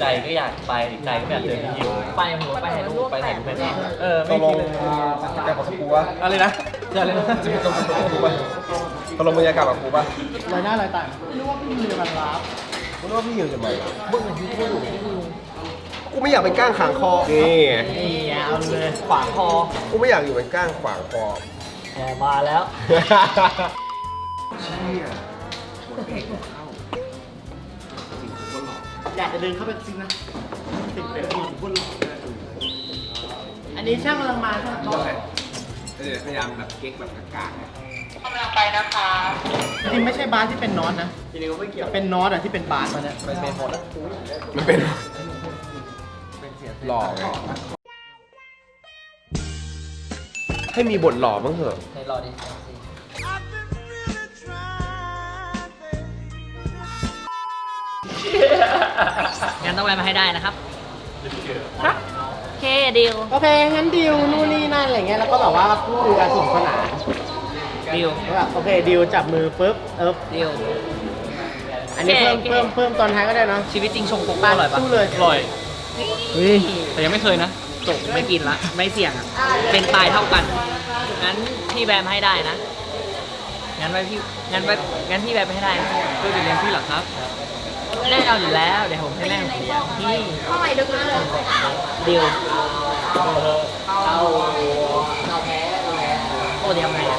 ใจก็อยากไปอีกใจก็ไม่อยากเจอพี่ยิวไปหัวไปถ่ายรูปไปถ่ายรูปไปนี่เออตไม่กลคิงดเลยจะกลับกับกูปะอะไรนะเจอเลยนะจะกลับกับกูปะตกลงมึงจะกลับกับกูปะรายหน้ารายต่างไม่รู้ว่าพี่มีมันรับมึงว่าพี่ยิวจะมาเบิ้งที่กูอยู่กูไม่อยากเป็นก้างขางคอนี่ไงนี่ไงเอาเลยขวางคอกูไม่อยากอยู่เป็นก้างขวางคอแหมมาแล้ว เชี่ยอ ยากจะเดินเข้าไปจริงนะติดเป็นคนหล่ออันนี้ช่างกำลังมาช่างต้องเดี๋ยวพยายามแบบเก๊กแบบกากจริงไม่ใช่บาสที่เป็นน็อตนะแต่เป็นน็อตอะที่เป็นบาสมาเนี่ยเป็นเป็นหมดอะๆมันเป็นหล่อไงให้มีบทหล่อบ้างเถอะในรอดิ งั้นต้องไปมาให้ได้นะครับครับ โอเคดิวโอเค งั้นดิวนู่นนี่นั่นอะไรเงี้ย แล้วก็แบบว่าพูดคุยกันสนุกสนานดิวแล้วแบบโอเคดิวจับมือปุ๊บ เออดิว อันนี้เพิ่มโอเค เพิ่มเพิ่มตอนท้ายก็ได้เนอะชีวิตจริงชงโกโก้อร่อยปะสู้เลยอร่อย แต่ยังไม่เคยนะ จบไม่กินละ ไม่เสี่ยงอะ เป็นตายเท่ากัน งั้นพี่แบมให้ได้นะ งั้นไปพี่งั้นไปงั้นพี่แบมให้ได้นะเพื่อจะเลี้ยงพี่เหรอครับ แน่นอนอยู่แล้ว เดี๋ยวผมให้แม่ผมเลี้ยงพี่เท่าไหร่ดึกเลยดิวเอาเอาแพ้เอาแพ้โอ้เดี๋ยวทำไงอะ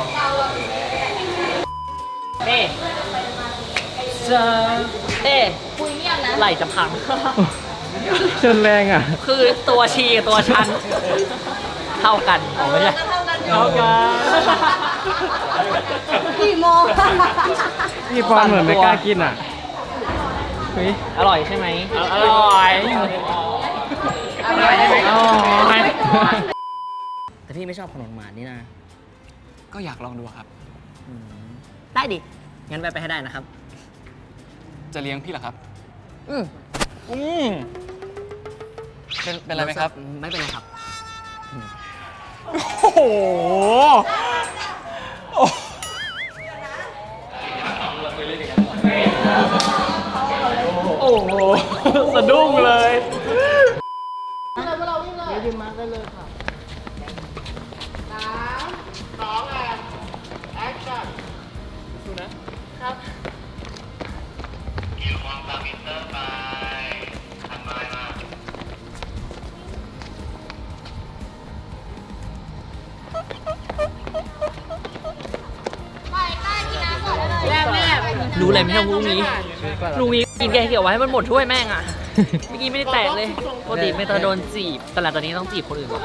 เอ๊ะเจอเอ๊ะคุยเงียบนะไหลจะพังเชิญแรงอะ คือตัวชีกับตัวชัน เท่ากันอ๋อไม่ใช่เท่ากันอยู่เท่า กันกี่โมงพี่ปอนเหมือนไม่กล้ากินอะเฮ้ยอร่อยใช่ไหมอร่อยอร่อยใช่ไหมอร่อยแต่พี่ไม่ชอบขนมหวานนี่นะ ก็อยากลองดูครับ ได้ดิ งั้นไปไปให้ได้นะครับ จะเลี้ยงพี่เหรอครับ อืมอืมเป็นเป็นอะไรไหมครับ ไม่เป็นไรครับ โอ้โห โอ้โห สะดุ้งเลยยืนมาได้เลยค่ะสามสองแอนแอคชั่นดูนะครับไป รู้เลยไม่ต้องรู้งี้ลุงนี้กินแกงเขียวไว้ให้มันหมดถ้วยแม่งอะ เมื่อกี้ไม่ได้แตกเลยปกติเมตาโดนจีบ แต่หลังจากนี้ต้องจีบคนอื่นว่ะ